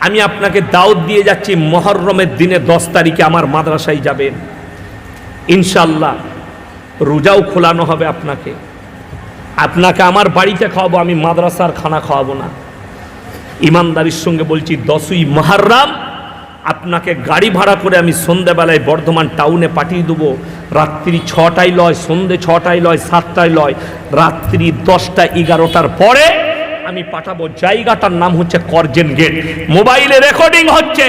আমি আপনাকে দাওয়াত দিয়ে যাচ্ছি মহরমের দিনে দশ তারিখে আমার মাদ্রাসায় যাবেন। ইনশাল্লাহ রোজাও খোলানো হবে আপনাকে। আপনাকে আমার বাড়িতে খাওয়াবো, আমি মাদ্রাসার খানা খাওয়াবো না। ইমানদারির সঙ্গে বলছি, দশই মহারাম আপনাকে গাড়ি ভাড়া করে আমি সন্ধেবেলায় বর্ধমান টাউনে পাঠিয়ে দেবো। রাত্রি ছটায় লয়, সন্ধে ছটায় লয়, সাতটায় লয়, রাত্রি দশটা এগারোটার পরে আমি পাঠাবো জায়গাটার নাম হচ্ছে করজেন গেট। মোবাইলে রেকর্ডিং হচ্ছে।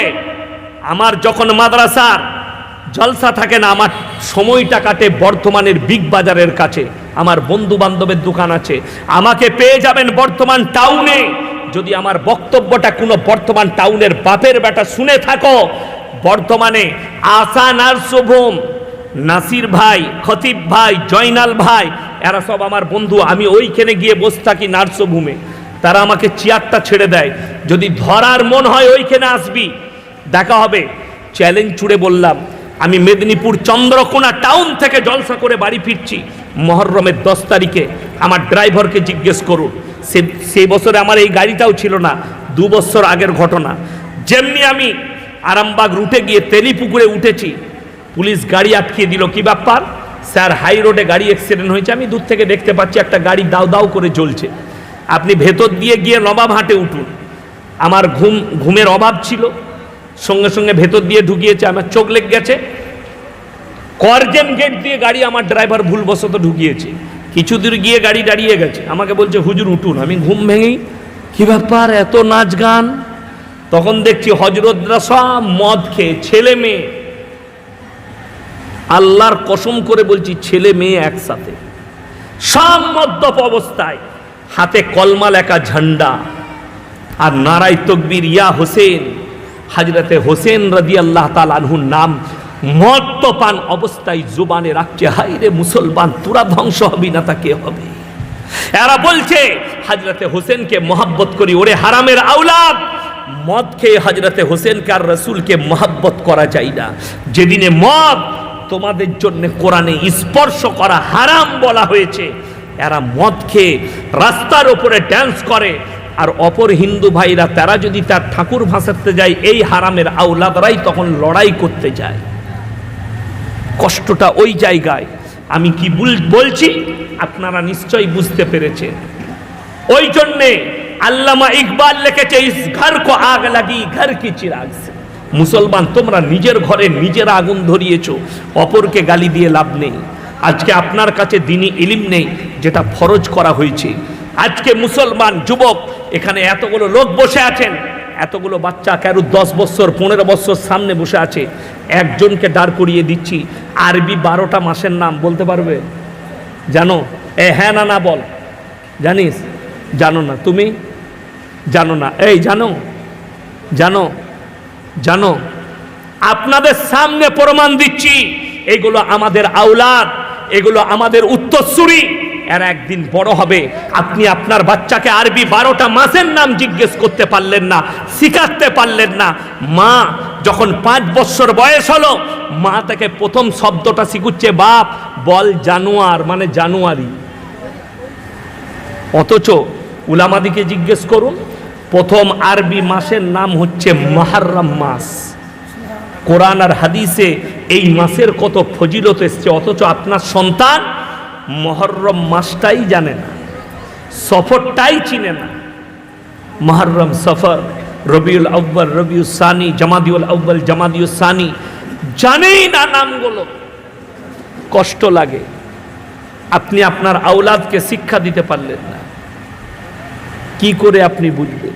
আমার যখন মাদ্রাসার জলসা থাকে না, আমার সময়টা কাটে বর্ধমানের বিগ বাজারের কাছে। আমার বন্ধু বান্ধবের দোকান আছে। আমাকে পেয়ে যাবেন বর্তমান টাউনে। যদি আমার বক্তব্যটা কোনো বর্তমান টাউনের বাপের বেটা শুনে থাকো। বর্তমানে আশা নার্সভূম নাসির ভাই, খতিব ভাই, জয়নাল ভাই, এরা সব আমার বন্ধু। আমি ওইখানে গিয়ে বসে থাকি নার্সভূমে তারা আমাকে চেয়ারটা ছেড়ে দেয়। যদি ধরার মন হয় ওইখানে আসবি। দেখা হবে। চ্যালেঞ্জ ছুড়ে বললাম, আমি মেদিনীপুর চন্দ্রকোনা টাউন থেকে জলসা করে বাড়ি ফিরছি। মহরমের দশ তারিখে আমার ড্রাইভারকে জিজ্ঞেস করুন। সে সেই বছরে আমার এই গাড়িটাও ছিল না, দু বছর আগের ঘটনা। যেমনি আমি আরামবাগ রুটে গিয়ে তেলিপুকুরে উঠেছি, পুলিশ গাড়ি আটকিয়ে দিল। কি ব্যাপার? স্যার, হাই রোডে গাড়ি অ্যাক্সিডেন্ট হয়েছে। আমি দূর থেকে দেখতে পাচ্ছি একটা গাড়ি দাউ দাউ করে জ্বলছে। আপনি ভেতর দিয়ে গিয়ে নবাব হাটে উঠুন। আমার ঘুম, ঘুমের অভাব ছিল। সঙ্গে সঙ্গে ভেতর দিয়ে ঢুকিয়েছে, আমার চোখ লেগে গেছে। করজেন গেট দিয়ে গাড়ি আমার ড্রাইভার ভুলবশত ঢুকিয়েছে। কিছু দূর গিয়ে গাড়ি দাঁড়িয়ে গেছে। আমাকে বলছে, হুজুর, উঠুন। আমি ঘুম ভেঙেই, কি ব্যাপার? এত নাচ গান? তখন দেখছি হজরতরা সব মদ খেয়ে, ছেলে মেয়ে। আল্লাহর কসম করে বলছি, ছেলে মেয়ে একসাথে। সব মদ্যপ অবস্থায়। হাতে কলমা লেখা ঝান্ডা, আর নারাই তকবির ইয়া হোসেন, হাজরতে হোসেন রাজি আল্লাহ তালানহুর নাম মদ্যপান অবস্থায় জুবানে রাখছে। হাই রে মুসলমান, তোরা ধ্বংস হবি না তা কে হবে? এরা বলছে, হাজরতে হোসেনকে মহাব্বত করি, ওরে হারামের আউলাদ মদ খেয়ে হাজরতে হোসেনকে আর রসুলকে মহাব্বত করা যায় না। যেদিনে মদ তোমাদের জন্য কোরআনে স্পর্শ করা হারাম বলা হয়েছে এরা মদ খেয়ে রাস্তার ওপরে ড্যান্স করে। আর অপর হিন্দু ভাইরা, তারা যদি তার ঠাকুর ভাসাতে যায়, এই হারামের আউলাদরাই তখন লড়াই করতে যায়। কষ্টটা ওই জায়গায়। আমি কি বলছি? আপনারা নিশ্চয়ই বুঝতে পেরেছেন। ওই জন্যে আল্লামা ইকবাল লিখেছে, ইস ঘর কো আগ লাগি, ঘর কি চিরাগ সে। মুসলমান, তোমরা নিজের ঘরে নিজের আগুন ধরিয়েছো, অপরকে গালি দিয়ে লাভ নেই। আজকে আপনার কাছে দিনই ইলিম নেই যেটা ফরজ করা হয়েছে। আজকে মুসলমান যুবক এখানে এতগুলো লোক বসে আছেন। এতগুলো বাচ্চা কারও দশ বছর, পনেরো বছর সামনে বসে আছে? একজনকে দাঁড় করিয়ে দিচ্ছি। আরবি বারোটা মাসের নাম বলতে পারবে? জানো? এ হ্যাঁ না না বল। জানিস? জানো না। তুমি? জানো না। এই, জানো? জানো? জানো? আপনাদের সামনে প্রমাণ দিচ্ছি। এগুলো আমাদের আউলাদ এগুলো আমাদের উত্তরসূরি। এরা একদিন বড় হবে। আপনি আপনার বাচ্চাকে আরবি বারোটা মাসের নাম জিজ্ঞেস করতে পারলেন না, শিখাতে পারলেন না। মা যখন পাঁচ বছর বয়স হলো, মা তাকে প্রথম শব্দটা শিখুচ্ছে, বাপ, বল জানুয়ার মানে জানুয়ারি। অথচ উলামাদিকে জিজ্ঞেস করুন, প্রথম আরবি মাসের নাম হচ্ছে মাহারম মাস। কোরআন আর হাদিসে এই মাসের কত ফজিলত এসছে, অথচ আপনার সন্তান মহরম মাসটাই জানে না, সফরটাই চিনে না। মহরম সফর, রবিউল আব্বাল রবিউল সানি, জামাদিউল আব্বাল জামাদিউল সানি, জানেই না নামগুলো। কষ্ট লাগে। আপনি আপনার আওলাদকে শিক্ষা দিতে পারলেন না। কি করে আপনি বুঝবেন?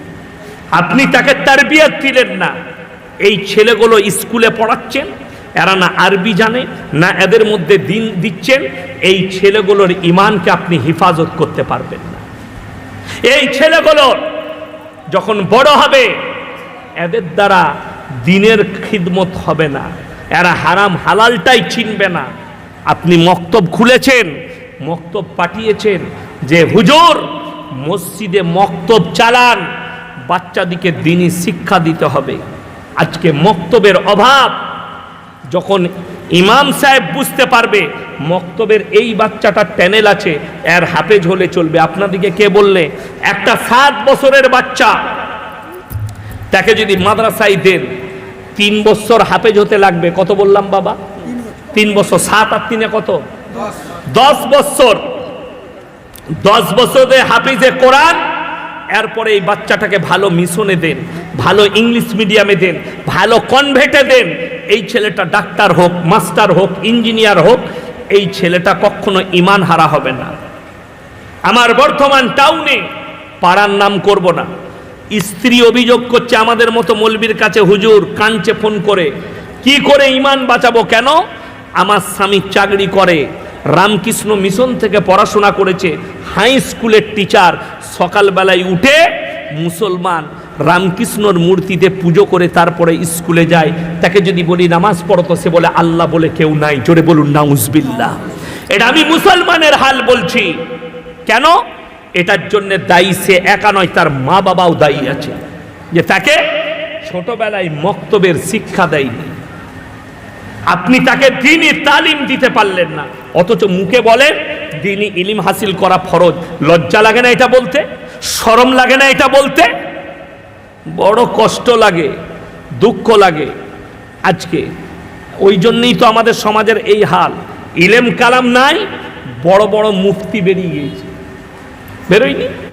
আপনি তাকে তারবিয়াত দিলেন না। এই ছেলেগুলো স্কুলে পড়াচ্ছেন? এরা না আরবি জানে, না এদের মধ্যে দিন দিচ্ছেন, এই ছেলেগুলোর ইমানকে আপনি হেফাজত করতে পারবেন না। এই ছেলেগুলো যখন বড় হবে, এদের দ্বারা দিনের খিদমত হবে না, এরা হারাম হালালটাই চিনবে না। আপনি মক্তব খুলেছেন, মক্তব পাঠিয়েছেন যে, হুজুর, মসজিদে মক্তব চালান, বাচ্চাদিকে দিনই শিক্ষা দিতে হবে। আজকে মক্তবের অভাব যখন ইমাম সাহেব বুঝতে পারবে মক্তবের এই বাচ্চাটা ট্যানেল আছে এর হাফেজ হলে চলবে। আপনাদিকে কে বললে? একটা সাত বছরের বাচ্চা তাকে যদি মাদ্রাসায় দেন তিন বছর হাফেজ হতে লাগবে। কত বললাম বাবা? তিন বছর। সাত আর তিনে কত? দশ বছর। দশ বছরে হাফিজে কোরআন এরপরে এই বাচ্চাটাকে ভালো মিশনে দেন ভালো ইংলিশ মিডিয়ামে দেন ভালো কনভেটে দেন এই ছেলেটা ডাক্তার হোক, মাস্টার হোক, ইঞ্জিনিয়ার হোক, এই ছেলেটা কখনো ইমান হারা হবে না। আমার বর্তমান টাউনে পাড়ার নাম করব না। স্ত্রী অভিযোগ করছে আমাদের মতো মলবির কাছে হুজুর কাঞ্চে ফোন করে, কি করে ইমান বাঁচাবো কেন? আমার স্বামী চাকরি করে, রামকৃষ্ণ মিশন থেকে পড়াশোনা করেছে, হাই স্কুলের টিচার, সকালবেলায় উঠে মুসলমান রামকৃষ্ণর মূর্তিতে পুজো করে তারপরে স্কুলে যায়, তাকে যদি বলি নামাজ পড়তো সে বলে আল্লাহ বলে কেউ নাই। জোরে বলুন, নাউজবিল্লাহ। এটা আমি মুসলমানের হাল বলছি। কেন? এটার জন্য দায়ী সে একা নয়, তার মা বাবাও দায়ী আছে। যে তাকে ছোটবেলায় মক্তবের শিক্ষা দেয়নি। আপনি তাকে দিনই তালিম দিতে পারলেন না। অথচ মুখে বলেন দিনই ইলিম হাসিল করা ফরজ। লজ্জা লাগে না এটা বলতে? শরম লাগে না এটা বলতে? বড় কষ্ট লাগে, দুঃখ লাগে আজকে। ওই জন্যই তো আমাদের সমাজের এই হাল। ইলেম কালাম নাই, বড় বড় মুফতি বেরিয়ে গিয়েছে। বেরোয়নি?